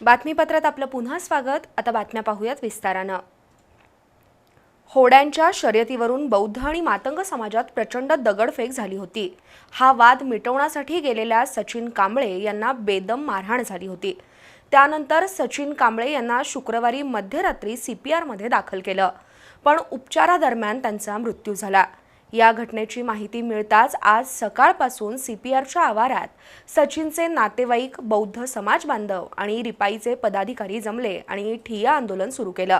बातमीपत्रात आपलं पुन्हा स्वागत. आता बातम्या पाहूयात विस्तारानं. होड्यांच्या शर्यतीवरून बौद्ध आणि मातंग समाजात प्रचंड दगडफेक झाली होती. हा वाद मिटवण्यासाठी गेलेल्या सचिन कांबळे यांना बेदम मारहाण झाली होती. त्यानंतर सचिन कांबळे यांना शुक्रवारी मध्यरात्री सी पी आरमध्ये दाखल केलं. पण उपचारादरम्यान त्यांचा मृत्यू झाला. या घटनेची माहिती मिळताच आज सकाळपासून सीपीआरच्या आवारात सचिनचे नातेवाईक बौद्ध समाज बांधव आणि रिपाईचे पदाधिकारी जमले आणि ठिया आंदोलन सुरू केलं.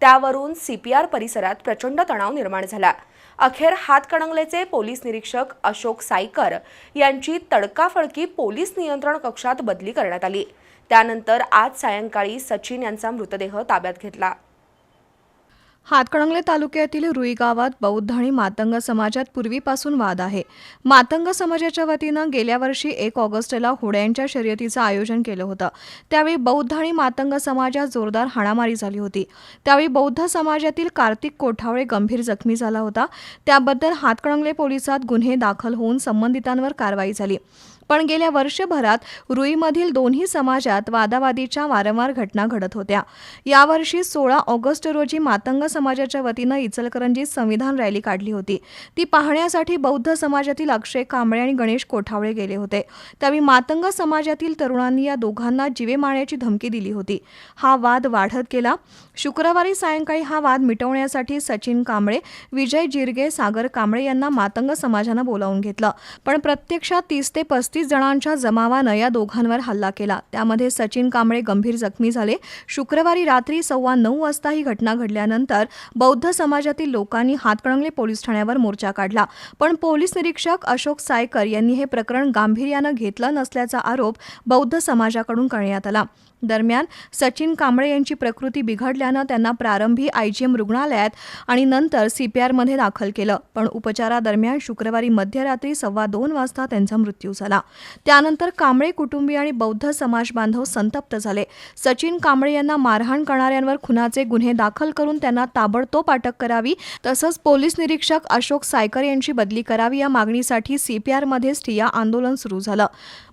त्यावरून सीपीआर परिसरात प्रचंड तणाव निर्माण झाला. अखेर हातकणंगलेचे पोलीस निरीक्षक अशोक सायकर यांची तडकाफडकी पोलीस नियंत्रण कक्षात बदली करण्यात आली. त्यानंतर आज सायंकाळी सचिन यांचा मृतदेह ताब्यात घेतला. हातकणंगले तालुक्यातील रुई गावात बौद्ध आणि मातंग समाजात पूर्वीपासून वाद आहे. मातंग समाजाच्या वतीनं गेल्या वर्षी एक ऑगस्टला होड्यांच्या शर्यतीचं आयोजन केलं होतं. त्यावेळी बौद्ध आणि मातंग समाजात जोरदार हाणामारी झाली होती. त्यावेळी बौद्ध समाजातील कार्तिक कोठावळे गंभीर जखमी झाला होता. त्याबद्दल हातकणंगले पोलिसात गुन्हे दाखल होऊन संबंधितांवर कारवाई झाली. पण गेल्या वर्षभरात रुईमधील दोन्ही समाजात वादावादीच्या वारंवार घटना घडत होत्या. यावर्षी सोळा ऑगस्ट रोजी मातंग समाजाच्या वतीनं इचलकरंजीत संविधान रॅली काढली होती. ती पाहण्यासाठी बौद्ध समाजातील अक्षय कांबळे आणि गणेश कोठावळे गेले होते. त्यावेळी मातंग समाजातील तरुणांनी या दोघांना जीवे मारण्याची धमकी दिली होती. हा वाद वाढत गेला. शुक्रवारी सायंकाळी हा वाद मिटवण्यासाठी सचिन कांबळे विजय जिरगे सागर कांबळे यांना मातंग समाजानं बोलावून घेतलं. पण प्रत्यक्षात तीस ते पस्तीस जणांच्या जमावानं या दोघांवर हल्ला केला. त्यामध्ये सचिन कांबळे गंभीर जखमी झाले. शुक्रवारी रात्री सव्वा नऊ वाजता ही घटना घडल्यानंतर बौद्ध समाजातील लोकांनी हातकणंगले पोलीस ठाण्यावर मोर्चा काढला. पण पोलीस निरीक्षक अशोक सायकर यांनी हे प्रकरण गांभीर्यानं घेतलं नसल्याचा आरोप बौद्ध समाजाकडून करण्यात आला. दरम्यान सचिन कांबळे यांची प्रकृती बिघडल्यानं त्यांना प्रारंभी आयजीएम रुग्णालयात आणि नंतर सीपीआरमध्ये दाखल केलं. पण उपचारादरम्यान शुक्रवारी मध्यरात्री सव्वा दोन वाजता त्यांचा मृत्यू झाला. त्यानंतर कांबळे कुटुंबीय आणि बौद्ध समाज बांधव संतप्त झाले. सचिन कांबळे यांना मारहाण करणाऱ्यांवर खुनाचे गुन्हे दाखल करून त्यांना ताबडतोब अटक करावी तसंच पोलीस निरीक्षक अशोक सायकर यांची बदली करावी या मागणीसाठी सीपीआरमध्ये ठिया आंदोलन सुरू झालं.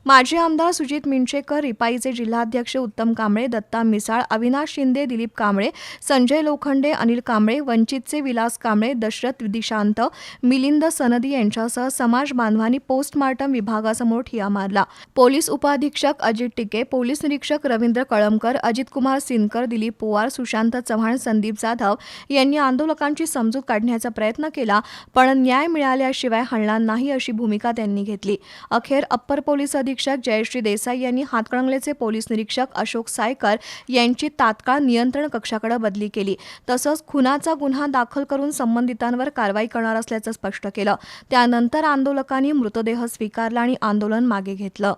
माजी आमदार सुजित मिंचेकर रिपाईचे जिल्हाध्यक्ष उत्तम कांबळे दत्ता मिसाळ अविनाश शिंदे दिलीप कांबळे संजय लोखंडे अनिल कांबळे वंचितचे विलास कांबळे दशरथ दिशांत मिलिंद सनदी यांच्यासह समाज बांधवांनी पोस्टमार्टम विभागासमोर ठिया मारला. पोलीस उपाधीक्षक अजित टिके पोलीस निरीक्षक रवींद्र कळमकर अजित कुमार सिनकर दिलीप पोवार सुशांत चव्हाण संदीप जाधव यांनी आंदोलकांची समजूत काढण्याचा प्रयत्न केला पण न्याय मिळाल्याशिवाय हलणार नाही अशी भूमिका त्यांनी घेतली. अखेर अप्पर पोलीस अधीक्षक जयश्री देसाई यांनी हातकणंगलेचे पोलीस निरीक्षक अशोक सायकर यांची तात्काळ नियंत्रण कक्षाकडे बदली केली. तसंच खुनाचा गुन्हा दाखल करून संबंधितांवर कारवाई करणार असल्याचं स्पष्ट केलं. त्यानंतर आंदोलकांनी मृतदेह स्वीकारला आणि आंदोलन मागे घेतलं.